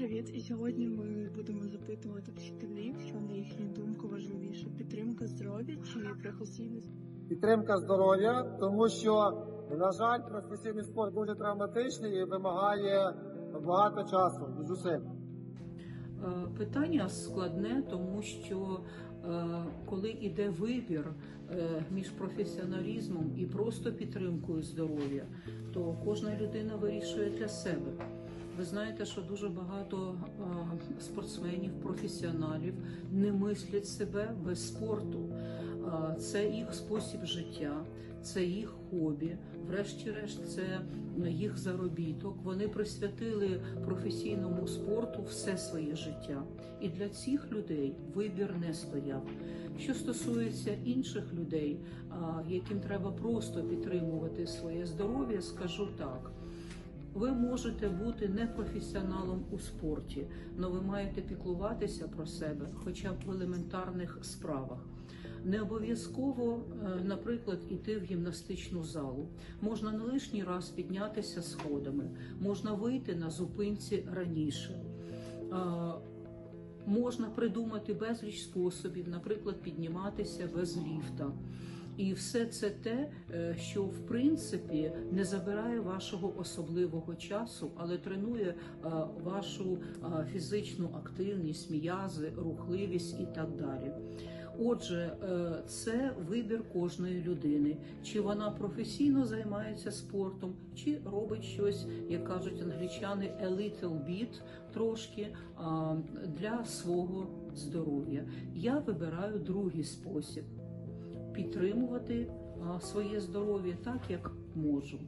привіт! І сьогодні ми будемо запитувати вчителів, що на їхню думку важливіше підтримка здоров'я чи професійність. підтримка здоров'я, тому що, на жаль, професійний спорт дуже травматичний і вимагає багато часу і зусиль. Е, Питання складне, тому що е, коли йде вибір е, між професіоналізмом і просто підтримкою здоров'я, то кожна людина вирішує для себе. Ви знаєте, що дуже багато е, спортсменів, професіоналів не мислять себе без спорту. Це їх спосіб життя, це їх хобі. Врешті-решт, це їх заробіток. Вони присвятили професійному спорту все своє життя. І для цих людей вибір не стояв. Що стосується інших людей, яким треба просто підтримувати своє здоров'я, скажу так. Ви можете бути не професіоналом у спорті, але ви маєте піклуватися про себе хоча б в елементарних справах. Не обов'язково, е, наприклад, іти в гімнастичну залу. Можна не лишній раз піднятися сходами, можна вийти на зупинці раніше. Можна придумати безліч способів, наприклад, підніматися без ліфта. І все це те, е, що в принципі не забирає вашого особливого часу, але тренує е, вашу е, фізичну активність, м'язи, рухливість і так далі. Отже, це вибір кожної людини, чи вона професійно займається спортом, чи робить щось, як кажуть англічани, a little bit, трошки для свого здоров'я. Я вибираю другий спосіб підтримувати своє здоров'я так, як можу.